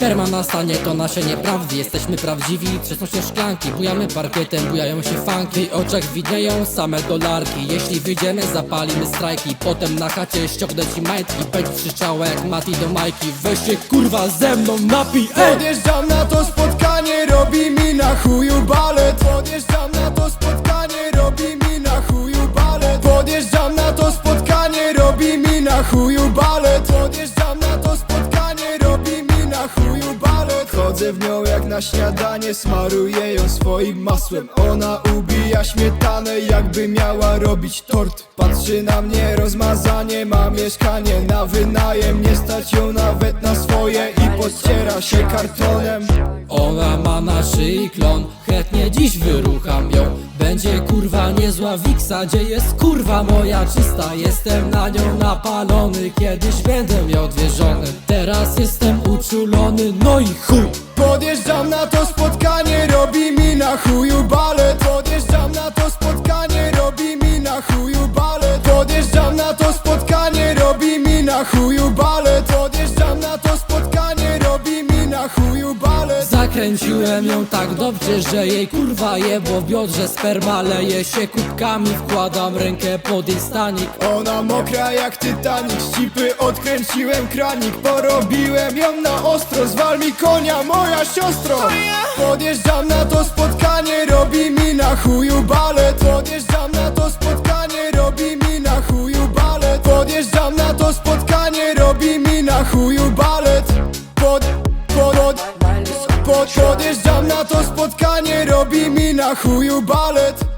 Sperma na stanie to nasze nieprawdy. Jesteśmy prawdziwi, trzęsą się szklanki. Bujamy parkietem, bujają się funky W oczach widnieją same dolarki. Jeśli wyjdziemy, zapalimy strajki. Potem na chacie ściągnę ci majtki. Będzie krzyczała jak Mati do Majki. Weź się kurwa ze mną napij, ej! Podjeżdżam na to spotkanie, robi mi na chuju balet. Podjeżdżam na to spotkanie, robi mi na chuju balet. Podjeżdżam na to spotkanie, robi mi na chuju w nią jak na śniadanie, smaruję ją swoim masłem. Ona ubija śmietanę, jakby miała robić tort. Patrzy na mnie rozmazanie, ma mieszkanie. Na wynajem Nie stać ją nawet na swoje i podciera się kartonem. Ona ma na szyi klon Chętnie dziś wyrucham ją Będzie kurwa niezła wiksa Gdzie jest kurwa moja czysta. Jestem na nią napalony Kiedyś będę miał dwie żony. Teraz jestem uczulony No i chuj. Podjeżdżam na to spotkanie, robi mi na chuju balet Podjeżdżam na to spotkanie, robi mi na chuju balet Podjeżdżam na to spotkanie, robi mi na chuju balet balet Zakręciłem ją tak dobrze, że jej kurwa jebło w biodrze Sperma leje się kubkami. Wkładam rękę pod jej stanik. Ona mokra jak Titanic, ścipy odkręciłem kranik. Porobiłem ją na ostro, zwal mi konia moja siostro. Podjeżdżam na to spotkanie, podjeżdżam na to spotkanie, robi mi na chuju balet